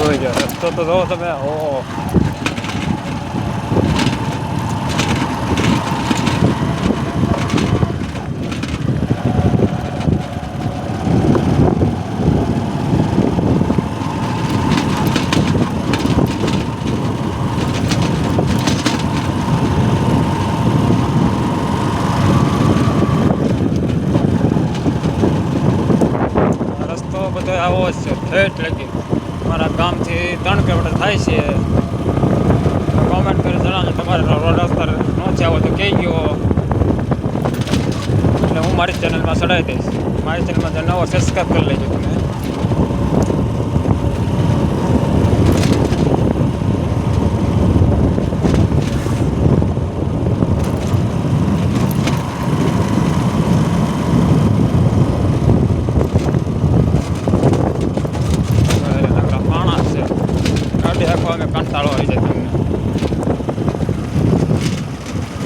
Ой, хто-то золото мене. О. Зараз то буде авось, треть людей. છે ઠેઠ લગી મારા ગામથી ત્રણ કિલોમીટર થાય છે. કોમેન્ટ કરી જણાવજો, તમારે રોડ રસ્તા ન આવો તો કહી ગયો. એટલે હું મારી ચેનલમાં ચડાવી દઈશ. મારી ચેનલમાં નવો સબસ્ક્રાઈબ કરી લેજો તમે. આખો અમે કંટાળો આવી જશે